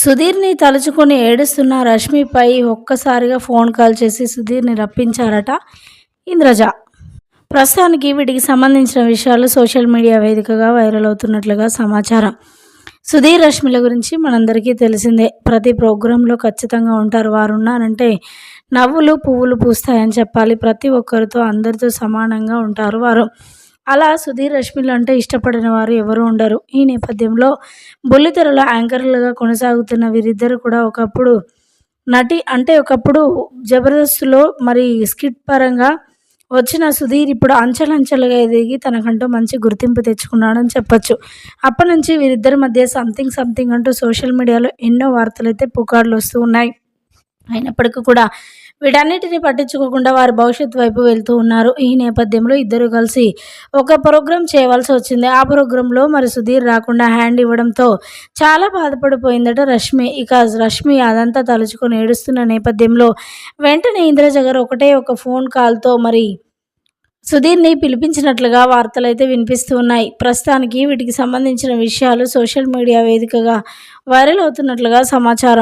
సుధీర్ని తలుచుకొని ఏడుస్తున్న రష్మిపై ఒక్కసారిగా ఫోన్ కాల్ చేసి సుధీర్ని రప్పించారట ఇంద్రజ. ప్రస్తుతానికి వీటికి సంబంధించిన విషయాలు సోషల్ మీడియా వేదికగా వైరల్ అవుతున్నట్లుగా సమాచారం. సుధీర్ రష్మిల గురించి మనందరికీ తెలిసిందే. ప్రతి ప్రోగ్రాంలో ఖచ్చితంగా ఉంటారు. వారు ఉన్నారంటే నవ్వులు పువ్వులు పూస్తాయని చెప్పాలి. ప్రతి ఒక్కరితో అందరితో సమానంగా ఉంటారు వారు. అలా సుధీర్ రష్మిలు అంటే ఇష్టపడిన వారు ఎవరు ఉండరు. ఈ నేపథ్యంలో బుల్లితెరలో యాంకర్లుగా కొనసాగుతున్న వీరిద్దరు కూడా ఒకప్పుడు నటి అంటే ఒకప్పుడు జబర్దస్త్లో మరి స్కిట్ పరంగా వచ్చిన సుధీర్ ఇప్పుడు అంచెలంచెలుగా ఎదిగి తనకంటూ మంచి గుర్తింపు తెచ్చుకున్నాడని చెప్పొచ్చు. అప్పటి నుంచి వీరిద్దరి మధ్య సంథింగ్ సంథింగ్ అంటూ సోషల్ మీడియాలో ఎన్నో వార్తలు అయితే పుకార్లు వస్తూ ఉన్నాయి. అయినప్పటికీ కూడా వీటన్నిటిని పట్టించుకోకుండా వారి భవిష్యత్తు వైపు వెళ్తూ ఉన్నారు. ఈ నేపథ్యంలో ఇద్దరు కలిసి ఒక ప్రోగ్రాం చేయవలసి వచ్చింది. ఆ ప్రోగ్రాంలో మరి సుధీర్ రాకుండా హ్యాండ్ ఇవ్వడంతో చాలా బాధపడిపోయిందట రష్మి. ఇక రష్మి అదంతా తలుచుకొని ఏడుస్తున్న నేపథ్యంలో వెంటనే ఇంద్రజ గారు ఒకటే ఒక ఫోన్ కాల్తో మరి సుధీర్ని పిలిపించినట్లుగా వార్తలైతే వినిపిస్తూ ఉన్నాయి. ప్రస్తుతానికి వీటికి సంబంధించిన విషయాలు సోషల్ మీడియా వేదికగా వైరల్ అవుతున్నట్లుగా సమాచారం.